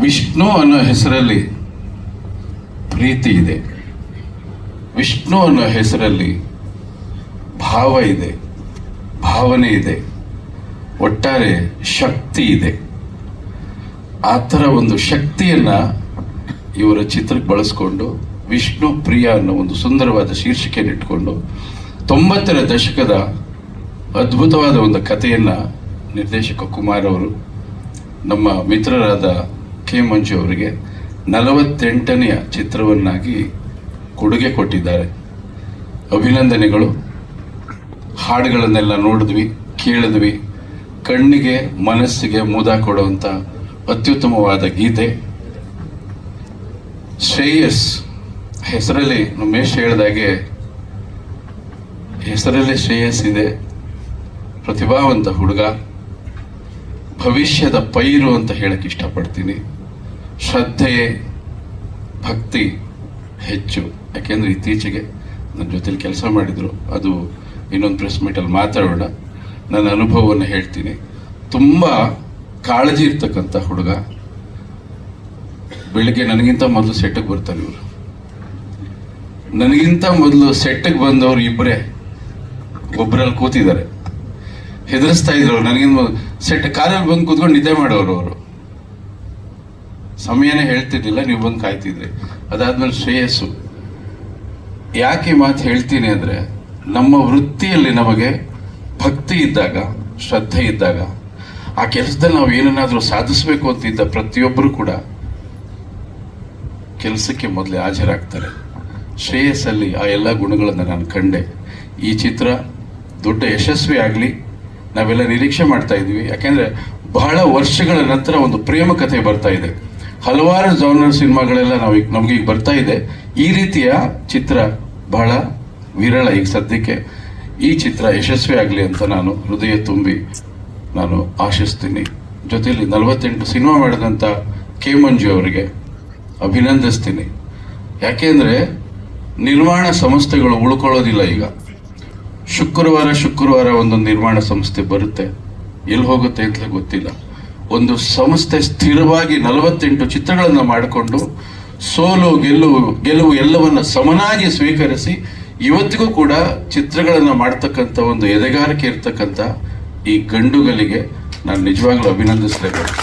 ವಿಷ್ಣು ಅನ್ನೋ ಹೆಸರಲ್ಲಿ ಪ್ರೀತಿ ಇದೆ. ವಿಷ್ಣು ಅನ್ನೋ ಹೆಸರಲ್ಲಿ ಭಾವ ಇದೆ. ಭಾವನೆ ಇದೆ. ಒಟ್ಟಾರೆ ಶಕ್ತಿ ಇದೆ. ಆ ಥರ ಒಂದು ಶಕ್ತಿಯನ್ನು ಇವರ ಚಿತ್ರಕ್ಕೆ ಬಳಸ್ಕೊಂಡು ವಿಷ್ಣು ಪ್ರಿಯ ಅನ್ನೋ ಒಂದು ಸುಂದರವಾದ ಶೀರ್ಷಿಕೆಯನ್ನು ಇಟ್ಕೊಂಡು ತೊಂಬತ್ತರ ದಶಕದ ಅದ್ಭುತವಾದ ಒಂದು ಕಥೆಯನ್ನು ನಿರ್ದೇಶಕ ಕುಮಾರ್ ಅವರು ನಮ್ಮ ಮಿತ್ರರಾದ ಕೆ ಮಂಜು ಅವರಿಗೆ ನಲವತ್ತೆಂಟನೆಯ ಚಿತ್ರವನ್ನಾಗಿ ಕೊಡುಗೆ ಕೊಟ್ಟಿದ್ದಾರೆ. ಅಭಿನಂದನೆಗಳು. ಹಾಡುಗಳನ್ನೆಲ್ಲ ನೋಡಿದ್ವಿ, ಕೇಳಿದ್ವಿ. ಕಣ್ಣಿಗೆ, ಮನಸ್ಸಿಗೆ ಮುದ ಕೊಡುವಂಥ ಅತ್ಯುತ್ತಮವಾದ ಗೀತೆ. ಶ್ರೇಯಸ್ ಹೆಸರಲ್ಲಿ ಉಮೇಶ್ ಹೇಳಿದಾಗೆ ಹೆಸರಲ್ಲಿ ಶ್ರೇಯಸ್ ಇದೆ. ಪ್ರತಿಭಾವಂತ ಹುಡುಗ. ಭವಿಷ್ಯದ ಪೈರು ಅಂತ ಹೇಳಕ್ಕೆ ಇಷ್ಟಪಡ್ತೀನಿ. ಶ್ರದ್ಧೆ, ಭಕ್ತಿ ಹೆಚ್ಚು. ಯಾಕೆಂದರೆ ಇತ್ತೀಚೆಗೆ ನನ್ನ ಜೊತೆಲಿ ಕೆಲಸ ಮಾಡಿದರು. ಅದು ಇನ್ನೊಂದು ಪ್ರೆಸ್ ಮೀಟಲ್ಲಿ ಮಾತಾಡೋಣ. ನನ್ನ ಅನುಭವವನ್ನು ಹೇಳ್ತೀನಿ. ತುಂಬ ಕಾಳಜಿ ಇರ್ತಕ್ಕಂಥ ಹುಡುಗ. ಬೆಳಿಗ್ಗೆ ನನಗಿಂತ ಮೊದಲು ಸೆಟ್ಟಿಗೆ ಬರ್ತಾರೆ ಇವರು. ನನಗಿಂತ ಮೊದಲು ಸೆಟ್ಟಿಗೆ ಬಂದವರು ಇಬ್ಬರೇ ಒಬ್ಬರಲ್ಲಿ ಕೂತಿದ್ದಾರೆ. ಹೆದರಿಸ್ತಾ ಇದ್ರು. ನನಗಿಂತ ಸೆಟ್ ಕಾರಲ್ಲಿ ಬಂದು ಕೂತ್ಕೊಂಡು ನಿದ್ದೆ ಮಾಡೋರು ಅವರು. ಸಮಯನೇ ಹೇಳ್ತಿದ್ದಿಲ್ಲ ನೀವು ಬಂದು ಕಾಯ್ತಿದ್ರಿ. ಅದಾದ್ಮೇಲೆ ಶ್ರೇಯಸ್ಸು. ಯಾಕೆ ಮಾತು ಹೇಳ್ತೀನಿ ಅಂದ್ರೆ, ನಮ್ಮ ವೃತ್ತಿಯಲ್ಲಿ ನಮಗೆ ಭಕ್ತಿ ಇದ್ದಾಗ, ಶ್ರದ್ಧೆ ಇದ್ದಾಗ, ಆ ಕೆಲಸದಲ್ಲಿ ನಾವು ಏನನ್ನಾದರೂ ಸಾಧಿಸಬೇಕು ಅಂತಿದ್ದ ಪ್ರತಿಯೊಬ್ಬರು ಕೂಡ ಕೆಲಸಕ್ಕೆ ಮೊದಲೇ ಹಾಜರಾಗ್ತಾರೆ. ಶ್ರೇಯಸ್ಸಲ್ಲಿ ಆ ಎಲ್ಲ ಗುಣಗಳನ್ನು ನಾನು ಕಂಡೆ. ಈ ಚಿತ್ರ ದೊಡ್ಡ ಯಶಸ್ವಿ ಆಗಲಿ, ನಾವೆಲ್ಲ ನಿರೀಕ್ಷೆ ಮಾಡ್ತಾ ಇದ್ವಿ ಯಾಕೆಂದರೆ ಬಹಳ ವರ್ಷಗಳ ನಂತರ ಒಂದು ಪ್ರೇಮ ಕಥೆ ಬರ್ತಾ ಇದೆ. ಹಲವಾರು ಜಾನರ್ ಸಿನಿಮಾಗಳೆಲ್ಲ ನಾವು ಈಗ ನಮ್ಗೆ ಈಗ ಬರ್ತಾ ಇದೆ. ಈ ರೀತಿಯ ಚಿತ್ರ ಬಹಳ ವಿರಳ ಈಗ ಸದ್ಯಕ್ಕೆ. ಈ ಚಿತ್ರ ಯಶಸ್ವಿ ಆಗಲಿ ಅಂತ ನಾನು ಹೃದಯ ತುಂಬಿ ನಾನು ಆಶಿಸ್ತೀನಿ. ಜೊತೆಯಲ್ಲಿ ನಲವತ್ತೆಂಟು ಸಿನಿಮಾ ಮಾಡಿದಂಥ ಕೆ ಮಂಜು ಅವರಿಗೆ ಅಭಿನಂದಿಸ್ತೀನಿ. ಯಾಕೆಂದ್ರೆ ನಿರ್ಮಾಣ ಸಂಸ್ಥೆಗಳು ಉಳ್ಕೊಳ್ಳೋದಿಲ್ಲ ಈಗ. ಶುಕ್ರವಾರ ಶುಕ್ರವಾರ ಒಂದೊಂದು ನಿರ್ಮಾಣ ಸಂಸ್ಥೆ ಬರುತ್ತೆ. ಎಲ್ಲಿ ಹೋಗುತ್ತೆ ಅಂತಲೇ ಗೊತ್ತಿಲ್ಲ. ಒಂದು ಸಂಸ್ಥೆ ಸ್ಥಿರವಾಗಿ ನಲವತ್ತೆಂಟು ಚಿತ್ರಗಳನ್ನು ಮಾಡಿಕೊಂಡು ಸೋಲು, ಗೆಲುವು ಗೆಲುವು ಎಲ್ಲವನ್ನ ಸಮನಾಗಿ ಸ್ವೀಕರಿಸಿ ಇವತ್ತಿಗೂ ಕೂಡ ಚಿತ್ರಗಳನ್ನು ಮಾಡ್ತಕ್ಕಂಥ ಒಂದು ಎದೆಗಾರಿಕೆ ಇರ್ತಕ್ಕಂಥ ಈ ಗಂಡುಗಳಿಗೆ ನಾನು ನಿಜವಾಗ್ಲೂ ಅಭಿನಂದಿಸಲೇಬೇಕು.